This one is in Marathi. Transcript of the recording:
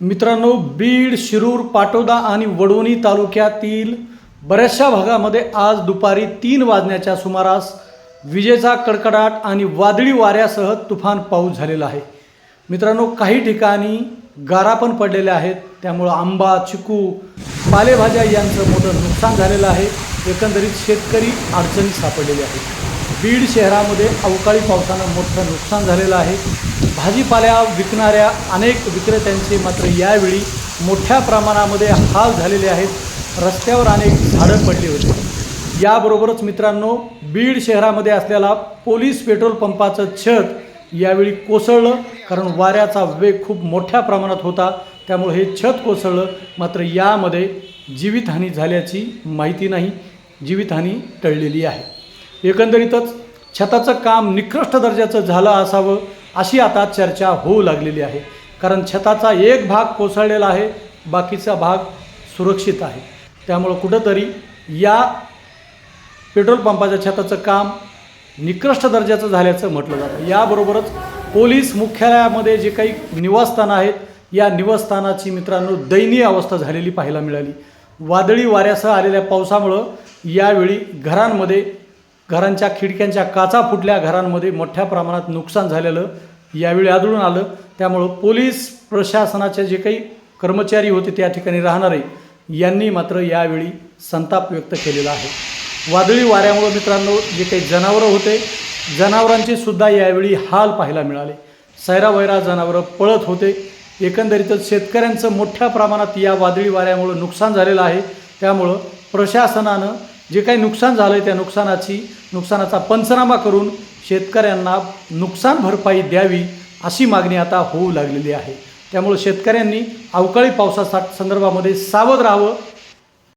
मित्रांनो बीड शिरूर पाटोदा आणि वडवणी तालुक्यातील बऱ्याचशा भागामध्ये आज दुपारी तीन वाजण्याच्या सुमारास विजेचा कडकडाट आणि वादळी वाऱ्यासह तुफान पाऊस झालेला आहे. मित्रांनो काही ठिकाणी गारा पण पडलेल्या आहेत. त्यामुळं आंबा चिकू पालेभाज्या यांचं मोठं नुकसान झालेलं आहे. एकंदरीत शेतकरी अडचणीत सापडलेले आहेत. बीड शहरामध्ये अवकाळी पावसानं मोठं नुकसान झालेलं आहे. भाजीपाल्या विकणाऱ्या अनेक विक्रेत्यांचे मात्र यावेळी मोठ्या प्रमाणामध्ये हाल झालेले आहेत. रस्त्यावर अनेक झाडं पडली होती. याबरोबरच मित्रांनो बीड शहरामध्ये असलेला पोलीस पेट्रोल पंपाचं छत यावेळी कोसळलं. कारण वाऱ्याचा वेग खूप मोठ्या प्रमाणात होता. त्यामुळे हे छत कोसळलं. मात्र यामध्ये जीवितहानी झाल्याची माहिती नाही. जीवितहानी टळलेली आहे. एकंदरीतच छताचं काम निकृष्ट दर्जाचं झालं असावं अशी आता चर्चा होऊ लागलेली आहे. कारण छताचा एक भाग कोसळलेला आहे बाकीचा भाग सुरक्षित आहे. त्यामुळं कुठंतरी या पेट्रोल पंपाच्या छताचं काम निकृष्ट दर्जाचं झाल्याचं म्हटलं जातं. याबरोबरच पोलीस मुख्यालयामध्ये जे काही निवासस्थानं आहेत या निवासस्थानाची मित्रांनो दयनीय अवस्था झालेली पाहायला मिळाली. वादळी वाऱ्यासह आलेल्या पावसामुळं यावेळी घरांमध्ये घरांच्या खिडक्यांच्या काचा फुटल्या घरांमध्ये मोठ्या प्रमाणात नुकसान झालेलं यावेळी आढळून आलं. त्यामुळं पोलीस प्रशासनाचे जे काही कर्मचारी होते त्या ठिकाणी राहणारे यांनी मात्र यावेळी संताप व्यक्त केलेला आहे. वादळी वाऱ्यामुळं मित्रांनो जे काही जनावरं होते जनावरांचे सुद्धा यावेळी हाल पाहायला मिळाले. सैरावैरा जनावरं पळत होते. एकंदरीतच शेतकऱ्यांचं मोठ्या प्रमाणात या वादळी वाऱ्यामुळं नुकसान झालेलं आहे. त्यामुळं प्रशासनानं जे काही नुकसान झालं आहे त्या नुकसानाची नुकसानाचा पंचनामा करून शेतकऱ्यांना नुकसान भरपाई द्यावी अशी मागणी आता होऊ लागलेली आहे. त्यामुळं शेतकऱ्यांनी अवकाळी पावसासा संदर्भामध्ये सावध राहावं